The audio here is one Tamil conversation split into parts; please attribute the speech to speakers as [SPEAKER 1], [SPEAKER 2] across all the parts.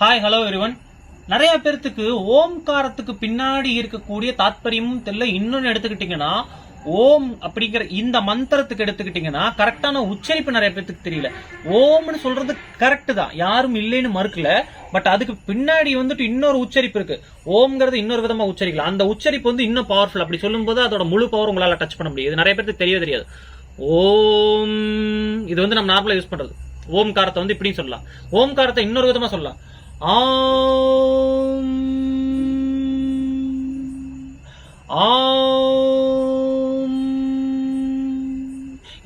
[SPEAKER 1] ஹாய் ஹலோ எரிவன் நிறைய பேர்த்துக்கு ஓம்காரத்துக்கு பின்னாடி இருக்கக்கூடிய தாத்பரியமும் தெரியல இன்னொன்னு எடுத்துக்கிட்டீங்கன்னா ஓம் அப்படிங்கிற இந்த மந்திரத்துக்கு எடுத்துக்கிட்டீங்கன்னா கரெக்டான உச்சரிப்பு நிறைய பேர்த்துக்கு தெரியல. ஓம்னு சொல்றது கரெக்ட் தான். யாரும் இல்லைன்னு மறுக்கல. பட் அதுக்கு பின்னாடி வந்துட்டு இன்னொரு உச்சரிப்பு இருக்கு. ஓம்ங்கிறது இன்னொரு விதமா உச்சரிக்கலாம். அந்த உச்சரிப்பு வந்து இன்னும் பவர்ஃபுல் அப்படி சொல்லும்போது அதோட முழு பவர் உங்களால டச் பண்ண முடியாது. நிறைய பேருக்கு தெரியவே தெரியாது. ஓம் இது வந்து நம்ம நார்மலா யூஸ் பண்றது. ஓம்காரத்தை வந்து இப்படியும் சொல்லலாம். ஓம்காரத்தை இன்னொரு விதமா சொல்லலாம். ஆம் ஆம்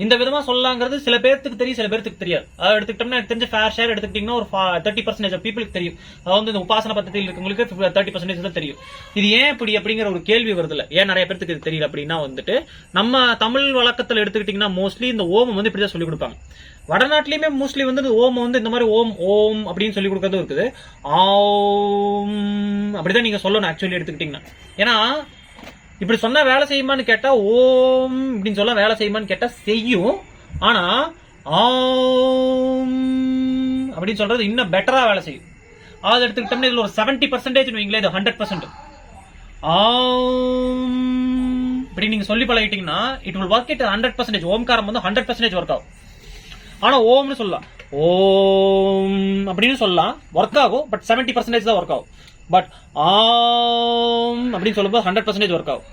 [SPEAKER 1] இந்த விதமா சொல்லலாங்கிறது சில பேர்த்துக்கு தெரியும் சில பேர்த்துக்கு தெரியாது. அதை எடுத்துக்கிட்டோம்னா எனக்கு தெரிஞ்ச ஃபேர் ஷேர் எடுத்துக்கிட்டீங்கன்னா ஒரு தேர்ட்டி பர்சன்டேஜ் ஆஃப் பீப்புளுக்கு தெரியும். அதாவது வந்து இந்த உபாசன பத்தத்தில் இருக்கவங்களுக்கு தேர்ட்டி பர்சன்டேஜ் தான் தெரியும். இது ஏன் இப்படி அப்படிங்கிற ஒரு கேள்வி வருது இல்லை? ஏன் நிறைய பேர்த்துக்கு இது தெரியல அப்படின்னா வந்துட்டு நம்ம தமிழ் வழக்கத்தில் எடுத்துக்கிட்டீங்கன்னா மோஸ்ட்லி இந்த ஓமம் வந்து இப்படிதான் சொல்லிக் கொடுப்பாங்க. வடநாட்டிலையுமே மோஸ்ட்லி வந்து இந்த ஓம் வந்து இந்த மாதிரி ஓம் ஓம் அப்படின்னு சொல்லி கொடுக்கறதும் இருக்குது. ஆம் அப்படிதான் நீங்க சொல்லணும் ஆக்சுவலி எடுத்துக்கிட்டீங்கன்னா. ஏன்னா இப்படி சொன்னா வேலை செய்யுமான்னு கேட்டா ஓம் இப்படின்னு சொல்ல வேலை செய்யுமான்னு கேட்டா செய்யும். ஆனா ஆம் அப்படின்னு சொல்றது இன்னும் பெட்டரா வேலை செய்யும். அது எடுத்துக்கிட்டோம்னா இதுல ஒரு செவன்டி பர்சன்டேஜ் வைங்களேன் இது ஹண்ட்ரட் பர்சன்ட் ஆம் இப்படி நீங்க சொல்லி பழகிட்டீங்கன்னா it will work it hundred percentage ஓம்காரம் வந்து ஹண்ட்ரட் பர்சன்டேஜ் ஒர்க் ஆகும். ஆனா ஓம்னு சொல்லலாம். ஓம் அப்படின்னு சொல்லலாம். ஒர்க் ஆகும் பட் செவன்டி பர்சன்டேஜ் தான் ஒர்க் ஆகும். பட் ஆம் அப்படின்னு சொல்லும்போது ஹண்ட்ரட் பர்சன்டேஜ் ஒர்க் ஆகும்.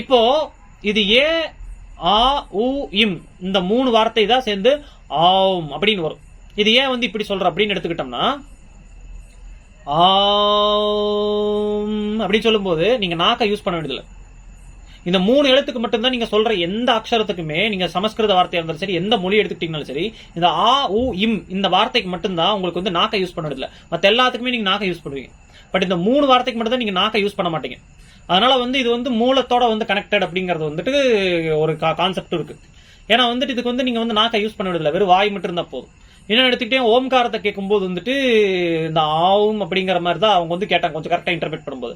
[SPEAKER 1] இப்போ இது ஏ ஆ உ இம் இந்த மூணு வார்த்தை தான் சேர்ந்து ஆம் அப்படின்னு வரும். இது ஏன் வந்து இப்படி சொல்ற அப்படின்னு எடுத்துக்கிட்டோம்னா ஆம் அப்படின்னு சொல்லும்போது நீங்க நாக்கை யூஸ் பண்ண வேண்டியதில்லை. இந்த மூணு எழுத்துக்கு மட்டும்தான் நீங்க சொல்ற எந்த அக்ஷரத்துக்குமே நீங்க சமஸ்கிருத வார்த்தையா இருந்தாலும் சரி எந்த மொழி எடுத்துக்கிட்டீங்கனாலும் சரி இந்த ஆ உ இம் இந்த வார்த்தைக்கு மட்டும்தான் உங்களுக்கு வந்து நாக்கை யூஸ் பண்ண வேண்டியதில்லை மற்ற எல்லாத்துக்குமே நீங்க நாக்கை யூஸ் பண்ணுவீங்க. பட் இந்த மூணு வார்த்தைக்கு மட்டும் தான் நீங்க நாக்கை யூஸ் பண்ண மாட்டீங்க. அதனால வந்து இது வந்து மூலத்தோட வந்து கனெக்டட் அப்படிங்கிறது வந்துட்டு ஒரு கான்செப்ட் இருக்கு. ஏன்னா வந்துட்டு இதுக்கு வந்து நீங்க வந்து நாக்கை யூஸ் பண்ண வேண்டியதில்லை. வெறும் வாய் மட்டும் இருந்தா போதும். இன்னும் எடுத்துக்கிட்டே ஓம்காரத்தை கேட்கும்போது வந்துட்டு இந்த ஆவும் அப்படிங்கிற மாதிரி தான் அவங்க வந்து கேட்டாங்க கொஞ்சம் கரெக்டாக இன்டர்பிரேட் பண்ணும்போது.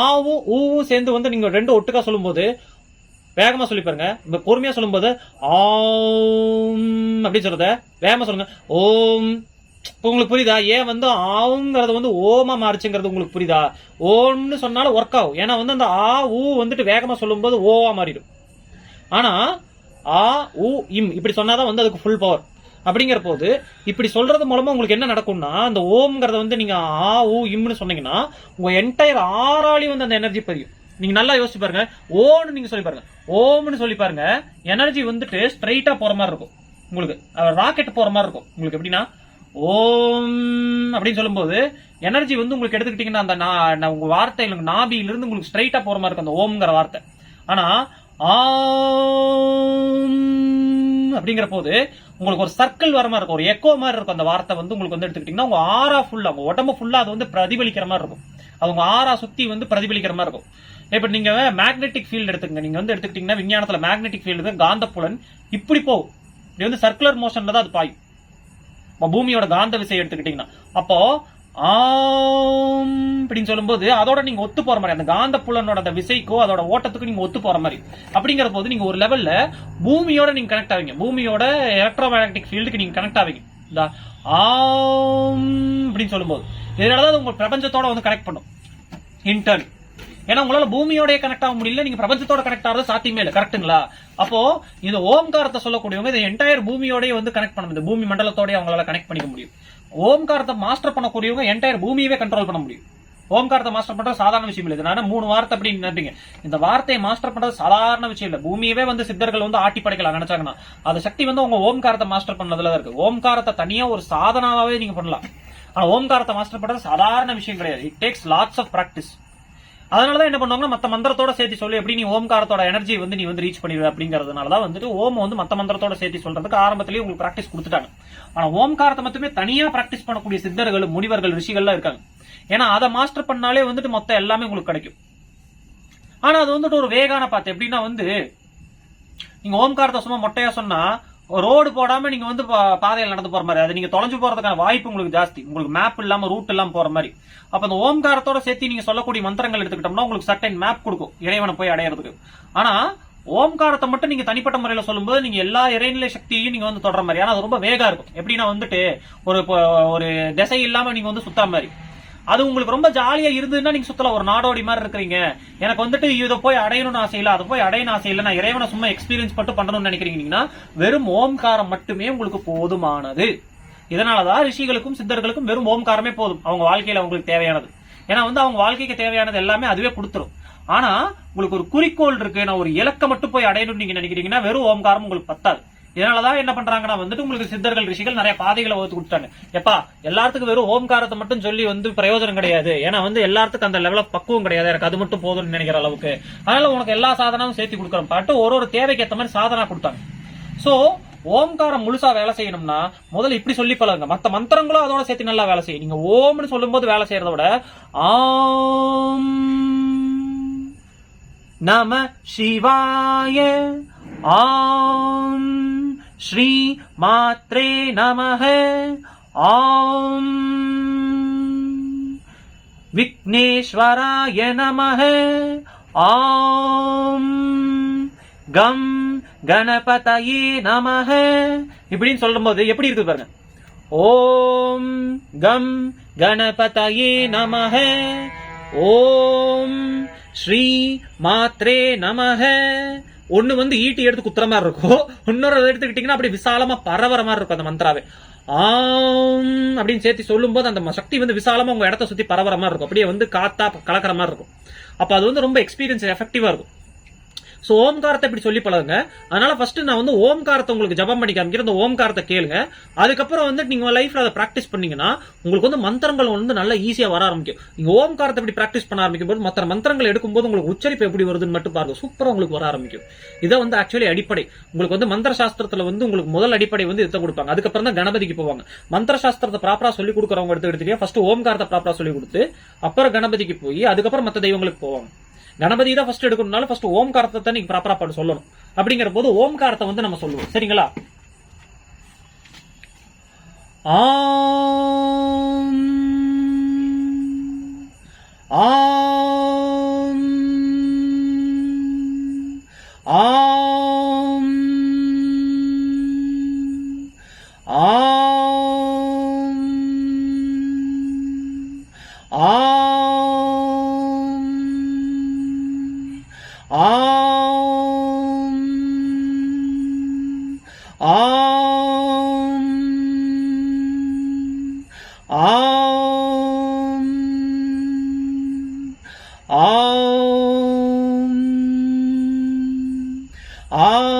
[SPEAKER 1] ஆவும் ஊவும் சேர்ந்து வந்து நீங்கள் ரெண்டு ஒட்டுக்கா சொல்லும்போது வேகமாக சொல்லி பாருங்க. இப்போ பொறுமையாக சொல்லும்போது ஆம் அப்படின்னு சொல்கிறத வேகமாக சொல்லுங்க. ஓம். இப்போ உங்களுக்கு புரியுதா? ஏன் வந்து ஆவுங்கிறது வந்து ஓமா மாறிச்சுங்கிறது உங்களுக்கு புரியுதா? ஓம்னு சொன்னாலும் ஒர்க் ஆகும். ஏன்னா வந்து அந்த ஆ ஊ வந்துட்டு வேகமாக சொல்லும்போது ஓவா மாறிடும். ஆனால் ஆ உ இம் இப்படி சொன்னாதான் வந்து அதுக்கு ஃபுல் பவர் அப்படிங்கிற போது இப்படி சொல்றது மூலமா உங்களுக்கு என்ன நடக்கும்னா அந்த ஓம்ங்கிறத வந்து நீங்க ஆ உ இம்னு சொன்னீங்கன்னா உங்க என்டையர் ஆறாளி வந்து அந்த எனர்ஜி பதியும். நீங்க நல்லா யோசிச்சு பாருங்க. ஓன்னு நீங்க சொல்லி பாருங்க. ஓம்னு சொல்லி பாருங்க. எனர்ஜி வந்துட்டு ஸ்ட்ரைட்டா போற மாதிரி இருக்கும். உங்களுக்கு ராக்கெட் போற மாதிரி இருக்கும். உங்களுக்கு எப்படின்னா ஓம் அப்படின்னு சொல்லும்போது எனர்ஜி வந்து உங்களுக்கு எடுத்துக்கிட்டீங்கன்னா அந்த நா- வார்த்தை உங்க வார்த்தையில நாபியிலிருந்து உங்களுக்கு ஸ்ட்ரைட்டா போற மாதிரி இருக்கும் அந்த ஓம்ங்கிற வார்த்தை. ஆனா ஆ அப்படிங்கிற போது உங்களுக்கு ஒரு சர்க்கிள் வர மாதிரி இருக்கும். ஒரு எக்கோ மாதிரி இருக்கும் அந்த வார்த்தை வந்து உங்களுக்கு வந்து எடுத்துக்கிட்டீங்கன்னா உங்க ஆறா ஃபுல்லா உங்க உடம்பு ஃபுல்லா அது வந்து பிரதிபலிக்கிற மாதிரி இருக்கும். அது உங்க ஆறா சுத்தி வந்து பிரதிபலிக்கிற மாதிரி இருக்கும். இப்ப நீங்க மேக்னெட்டிக் ஃபீல்டு எடுத்துக்கங்க. நீங்க வந்து எடுத்துக்கிட்டீங்கன்னா விஞ்ஞானத்துல மேக்னெட்டிக் ஃபீல்டு காந்தப்புலன். இப்படி போகும் இது வந்து சர்க்குலர் மோஷன்ல தான் அது பாயும். பூமியோட காந்த விசை எடுத்துக்கிட்டீங்கன்னா. அப்போ ஆம் அப்படின்னு சொல்லும்போது அதோட நீங்க ஒத்து போற மாதிரி அந்த காந்த புலனோட அந்த விசைக்கோ அதோட ஓட்டத்துக்கு நீங்க ஒத்து போற மாதிரி. அப்படிங்கிற போது நீங்க ஒரு லெவல்ல பூமியோட நீங்க கனெக்ட் ஆவீங்க. பூமியோட எலக்ட்ரோ மேக்னெட்டிக் ஃபீல்டுக்கு நீங்க கனெக்ட் ஆவீங்க. இந்த ஆம் அப்படின்னு சொல்லும்போது. இதனாலதான் அது உங்க பிரபஞ்சத்தோட வந்து கனெக்ட் பண்ணும். இன்டர்ன் ஏன்னா உங்களால பூமியோடய கனெக்ட் ஆக முடியல நீங்க பிரபஞ்சத்தோட கனெக்ட் ஆகிறது சாத்தியமே இல்லை. கரெக்ட்டுங்களா அப்போ இந்த ஓம்காரத்தை சொல்லக்கூடியவங்க இந்த என்டையர் பூமியோடய வந்து கனெக்ட் பண்ண முடியும் பூமி மண்டலத்தோடய அவங்களால கனெக்ட் பண்ணிக்க முடியும். ஓம்காரத்தை மாஸ்டர் பண்ணக்கூடியவங்க என்டையர் பூமியவே கண்ட்ரோல் பண்ண முடியும். ஓம்காரத்தை மாஸ்டர் பண்றது சாதாரண விஷயம் இல்லை. இதனால மூணு வார்த்தை அப்படின்னு நினைப்பீங்க இந்த வார்த்தையை மாஸ்டர் பண்றது சாதாரண விஷயம் இல்லை. பூமியவே வந்து சித்தர்கள் வந்து ஆட்டி படைக்கலாம் நினைச்சாங்கன்னா. அந்த சக்தி வந்து உங்க ஓம்காரத்தை மாஸ்டர் பண்ணதுல இருக்கு. ஓம்காரத்தை தனியா ஒரு சாதனாவே நீங்க பண்ணலாம். ஆனா ஓம்காரத்தை மாஸ்டர் பண்றது சாதாரண விஷயம் கிடையாது. It takes lots of practice அதனாலதான் என்ன பண்ணுவாங்கன்னா மத்த மந்திரத்தோட சேர்த்து சொல்லி எப்படி நீ ஓம்காரத்தோட எனர்ஜி வந்து நீ வந்து ரீச் பண்ணிடுவ அப்படிங்கிறதுனால தான் வந்துட்டு ஓம் வந்து மத்த மந்திரத்தோட சேர்த்து சொல்றதுக்கு ஆரம்பத்திலேயே உங்களுக்கு பிராக்டிஸ் கொடுத்துட்டாங்க. ஆனா ஓம்காரத்தை மட்டுமே தனியா பிராக்டிஸ் பண்ணக்கூடிய சித்தர்கள் முனிவர்கள் ரிஷிகள்லாம் இருக்காங்க. ஏன்னா அதை மாஸ்டர் பண்ணாலே வந்துட்டு மொத்தம் எல்லாமே உங்களுக்கு கிடைக்கும். ஆனா அது வந்துட்டு ஒரு வேகான பாத்து எப்படின்னா வந்து நீங்க ஓம்காரத்தை சும்மா மொட்டையா சொன்னா ரோடு போடாம நீங்க வந்து பா- நடந்து போற மாதிரி அது நீங்க தொலைஞ்சு போறதுக்கான வாய்ப்பு உங்களுக்கு ஜாஸ்தி. உங்களுக்கு மேப் இல்லாம ரூட் இல்லாம போற மாதிரி. அப்ப அந்த ஓம்காரத்தோட சேர்த்து நீங்க சொல்லக்கூடிய மந்திரங்கள் எடுத்துக்கிட்டோம்னா உங்களுக்கு சட்டை மேப் கொடுக்கும் இறைவனை போய் அடையிறதுக்கு. ஆனா ஓம்காரத்தை மட்டும் நீங்க தனிப்பட்ட முறையில சொல்லும்போது நீங்க எல்லா இறைநிலை சக்தியையும் நீங்க வந்து தொடர மாதிரி. ஆனா அது ரொம்ப வேகா இருக்கும். எப்படின்னா வந்துட்டு ஒரு இப்போ ஒரு திசை இல்லாம நீங்க வந்து சுத்தா மாதிரி. அது உங்களுக்கு ரொம்ப ஜாலியா இருந்ததுன்னா நீங்க சுத்தல ஒரு நாடோடி மாதிரி இருக்கிறீங்க. எனக்கு வந்துட்டு இதை போய் அடையணும்னு ஆசை இல்லை அதை போய் அடையணும் ஆசை இல்லை நான் இறைவனை சும்மா எக்ஸ்பீரியன்ஸ் மட்டும் பண்ணணும்னு நினைக்கிறீங்கன்னா வெறும் ஓம்காரம் மட்டுமே உங்களுக்கு போதுமானது. இதனாலதான் ரிஷிகளுக்கும் சித்தர்களுக்கும் வெறும் ஓம்காரமே போதும். அவங்க வாழ்க்கையில அவங்களுக்கு தேவையானது. ஏன்னா வந்து அவங்க வாழ்க்கைக்கு தேவையானது எல்லாமே அதுவே கொடுத்துரும். ஆனா உங்களுக்கு ஒரு குறிக்கோள் இருக்கு நான் ஒரு இலக்கை மட்டும் போய் அடையணும்னு நீங்க நினைக்கிறீங்கன்னா வெறும் ஓம்காரம் உங்களுக்கு பத்தாது. இதனாலதான் என்ன பண்றாங்கன்னா வந்துட்டு உங்களுக்கு சித்தர்கள் ரிஷிகள் நிறைய பாதைகளை வகுத்து கொடுத்தாங்க எப்பா எல்லாத்துக்கும் வெறும் ஓம்காரத்தை மட்டும் சொல்லி வந்து பிரயோஜனம் கிடையாது. ஏன்னா வந்து எல்லாத்துக்கும் அந்த லெவல பக்குவம் கிடையாது. எனக்கு அது மட்டும் போதும்னு நினைக்கிற அளவுக்கு. அதனால உனக்கு எல்லா சாதனமும் சேர்த்து கொடுக்குறோம் பாட்டு ஒரு ஒரு தேவைக்கு ஏற்ற மாதிரி சாதனா கொடுத்தாங்க. சோ ஓம்காரம் முழுசா வேலை செய்யணும்னா முதல்ல இப்படி சொல்லி பழகுங்க. மத்த மந்திரங்களும் அதோட சேர்த்து நல்லா வேலை செய்யும். நீங்க ஓம்னு சொல்லும்போது வேலை செய்யறத விட ஆம் நம சிவாய ஆம். ஸ்ரீ மாத்ரே நமக. ஆம். விக்னேஸ்வராய நமக. ஆம். கம் கணபதயே நமக. இப்படின்னு சொல்லும்போது எப்படி இருக்குது பாருங்க? ஓம் கம் கணபதயே நமக. ஓம் ஸ்ரீ மாத்ரே நமக. ஒன்று வந்து ஈட்டி எடுத்து குத்துற மாதிரி இருக்கும். இன்னொரு எடுத்துக்கிட்டீங்கன்னா அப்படி விசாலமா பரவற மாதிரி இருக்கும் அந்த மந்திராவே. ஆம் அப்படின்னு சேர்த்து சொல்லும்போது அந்த ம- சக்தி வந்து விசாலமா உங்க இடத்த சுத்தி பரவற மாதிரி இருக்கும். அப்படியே வந்து காத்தா கலக்கிற மாதிரி இருக்கும். அப்ப அது வந்து ரொம்ப எக்ஸ்பீரியன்ஸ் எஃபெக்டிவா இருக்கும். சோ ஓம்காரத்தை இப்படி சொல்லி பழகுங்க. அதனால ஃபர்ஸ்ட் நான் வந்து ஓம்காரத்தை உங்களுக்கு ஜபம் பண்ணி காமிக்கிறேன். அந்த ஓம்காரத்தை கேளுங்க. அதுக்கப்புறம் வந்து நீங்க லைஃப்ல அதை பிராக்டிஸ் பண்ணீங்கன்னா உங்களுக்கு வந்து மந்திரங்கள் வந்து நல்லா ஈஸியா வர ஆரம்பிக்கும். நீங்க ஓம்காரத்தை இப்படி பிராக்டிஸ் பண்ண ஆரம்பிக்கும் போது மற்ற மந்திரங்கள் எடுக்கும்போது உங்களுக்கு உச்சரிப்பு எப்படி வருதுன்னு மட்டும் பாருங்க. சூப்பரா உங்களுக்கு வர ஆரம்பிக்கும். இதை வந்து ஆக்சுவலி அடிப்படை. உங்களுக்கு வந்து மந்திர சாஸ்திரத்துல வந்து உங்களுக்கு முதல் அடிப்படை வந்து இதை கொடுப்பாங்க. அதுக்கப்புறம் தான் கணபதிக்கு போவாங்க. மந்திர சாஸ்திரத்தை ப்ராப்பரா சொல்லி கொடுக்குறவங்க எடுத்து எடுத்துக்கிட்டே ஃபர்ஸ்ட் ஓம்காரத்தை ப்ராப்பரா சொல்லி கொடுத்து அப்புறம் கணபதிக்கு போய் அதுக்கப்புறம் மற்ற தெய்வங்களுக்கு போவாங்க. கணபதி தான் ஃபர்ஸ்ட் எடுக்கணும்னால ஃபர்ஸ்ட் ஓம்காரத்தை தான் நீங்க ப்ராப்பரா பண்ண சொல்லணும். அப்படிங்கிற போது ஓம்காரத்தை வந்து நம்ம சொல்லுவோம். சரிங்களா? ஆம். ஆம். ஆம். ஆம். ஆம் ஆம் ஆம்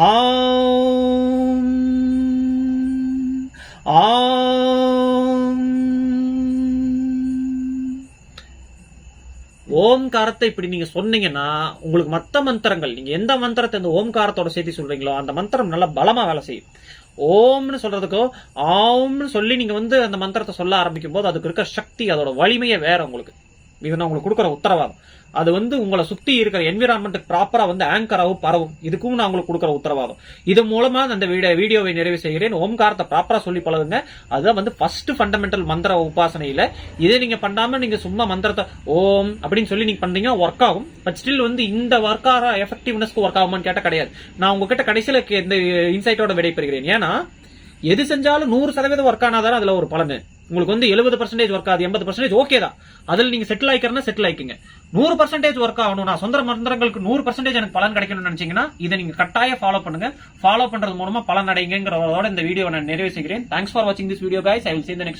[SPEAKER 1] ஆம் ஆம் ஓம்காரத்தை இப்படி நீங்க சொன்னீங்கன்னா உங்களுக்கு மத்த மந்திரங்கள் நீங்க எந்த மந்திரத்தை இந்த ஓம்காரத்தோட சேர்த்து சொல்றீங்களோ அந்த மந்திரம் நல்லா பலமா வேலை செய்யும். ஓம்னு சொல்றதுக்கோ ஆம்னு சொல்லி நீங்க வந்து அந்த மந்திரத்தை சொல்ல ஆரம்பிக்கும் போது அதுக்கு இருக்க சக்தி அதோட வலிமையே வேற உங்களுக்கு. இது நான் உங்களுக்கு கொடுக்குற உத்தரவாதம். அது வந்து உங்களை சுத்தி இருக்கிற என்விரான்மெண்ட்டுக்கு ப்ராப்பரா வந்து ஆங்கராகவும் பரவும். இதுக்கும் நான் உங்களுக்கு கொடுக்குற உத்தரவாதம். இது மூலமா அந்த வீடியோ வீடியோவை நிறைவு செய்கிறேன். ஓம்காரத்தை ப்ராப்பரா சொல்லி பழகுங்க. அதுதான் வந்து ஃபர்ஸ்ட் ஃபண்டமெண்டல் மந்திர உபாசனையில. இதை நீங்க பண்ணாம நீங்க சும்மா மந்திரத்தை ஓம் அப்படின்னு சொல்லி நீங்க பண்றீங்கன்னா ஒர்க் ஆகும். பட் ஸ்டில் வந்து இந்த ஒர்க் ஆகிற எஃபெக்டிவ்னஸ்க்கு ஒர்க் ஆகுமான்னு கேட்ட கிடையாது. நான் உங்ககிட்ட கடைசியில இந்த இன்சைட்டோட விடைபெறுகிறேன். ஏன்னா எது செஞ்சாலும் நூறு சதவீதம் ஒர்க் ஆனாதானே அதுல ஒரு பலன். உங்களுக்கு வந்து எழுபது பர்சன்டேஜ் ஒர்க் ஆகுது எண்பது பர்சன்டேஜ் ஓகே தான். அதில் நீங்க செட்டில் ஆயிக்கிறனா செட்டில் ஆயிக்குங்க. நூறு பர்சன்டேஜ் ஒர்க் ஆகணும். நான் சொந்த மந்திரங்களுக்கு நூறு பர்சன்டேஜ் எனக்கு பலன் கிடைக்கணும்னு நினைச்சீங்கன்னா இதை நீங்க கட்டாயம் ஃபாலோ பண்ணுங்க. ஃபாலோ பண்றது மூலமா பலன் அடைங்கிறதோட இந்த வீடியோ நான் நிறைவு செய்கிறேன். தேங்க்ஸ் ஃபார் வாட்சிங் this video guys. I will see you in the